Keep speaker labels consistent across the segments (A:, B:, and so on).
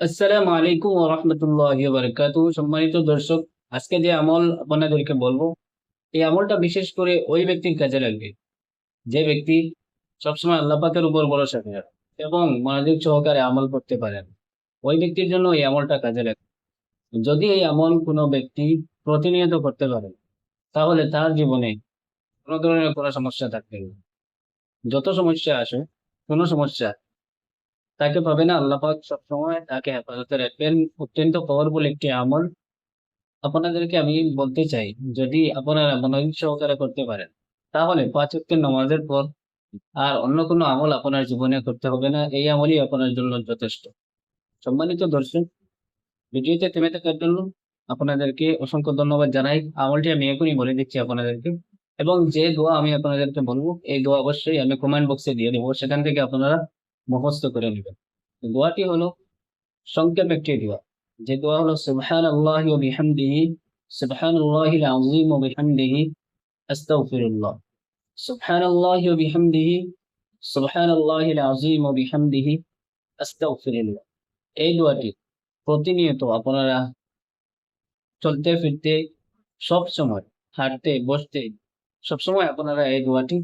A: আসসালামু আলাইকুম ওয়া রাহমাতুল্লাহি ওয়া বারাকাতুহু সম্মানিত দর্শক, আজকে যে আমল আপনাদেরকে বলব, এই আমলটা বিশেষ করে ওই ব্যক্তির কাজে লাগবে। যে ব্যক্তি সবসময় আল্লাহ পাকের উপর ভরসা করে এবং মনোযোগ সহকারে আমল করতে পারেন, ওই ব্যক্তির জন্য এই আমলটা কাজে লাগবে। যদি এই আমল কোনো ব্যক্তি প্রতিনিয়ত করতে পারে, তাহলে তার জীবনে কোনো ধরনের কোনো সমস্যা থাকবে না। যত সমস্যা আসে কোনো সমস্যা তাকে পাবে না আল্লাহ সবসময় তাকে হেফাজতে রাখবেন। অত্যন্ত পাওয়ারফুল একটি আমল। আপনাদেরকে আমি বলতে চাই, যদি আপনারা মনোযোগ সহকারে করতে পারেন, তাহলে পাঁচ ওয়াক্ত নামাজের পর আর অন্য কোনো আমল আপনার জীবনে করতে হবে না। এই আমলই আপনার জন্য যথেষ্ট। সম্মানিত দর্শক, ভিডিওতে থেমে থাকার জন্য আপনাদেরকে অসংখ্য ধন্যবাদ জানাই। আমলটি আমি এখনই বলে দিচ্ছি আপনাদেরকে। এবং যে দোয়া আমি আপনাদেরকে বলব, এই দোয়া অবশ্যই আমি কমেন্ট বক্সে দিয়ে দেবো। সেখান থেকে আপনারা মুখস্থ করে নেবেন। দোয়াটি হলো সংক্ষেপ একটি দোয়া। যে দোয়া হলো সুবহান আল্লাহ ও বিহামদিহি সুবহান আল্লাহ আজিম ও বিহামদিহি, আস্তাগফিরুল্লাহ। সুবহান আল্লাহ ও বিহামদিহি সুবহান আল্লাহ আজিম ও বিহামদিহি, আস্তাগফিরুল্লাহ। এই দোয়াটি প্রতিনিয়ত আপনারা চলতে ফিরতে সব সময় হাঁটতে, বসতে, সবসময় আপনারা এই দোয়াটি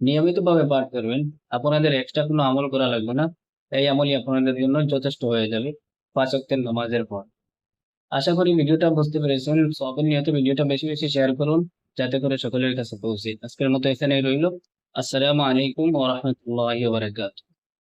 A: নিয়মিতভাবে পাঠ করবেন। আপনাদের এক্সট্রা কোনো আমল করা লাগবে না। এই আমলই আপনাদের জন্য যথেষ্ট হয়ে যাবে পাঁচ অক্টের নামাজের পর। আশা করি ভিডিওটা বুঝতে পেরেছেন। সবের নিয়ত ভিডিওটা বেশি বেশি শেয়ার করুন, যাতে করে সকলের কাছে পৌঁছে। আজকের মতো এখানেই রইল। আসসালামু আলাইকুম ওরহমতুল্লাহ বারকাত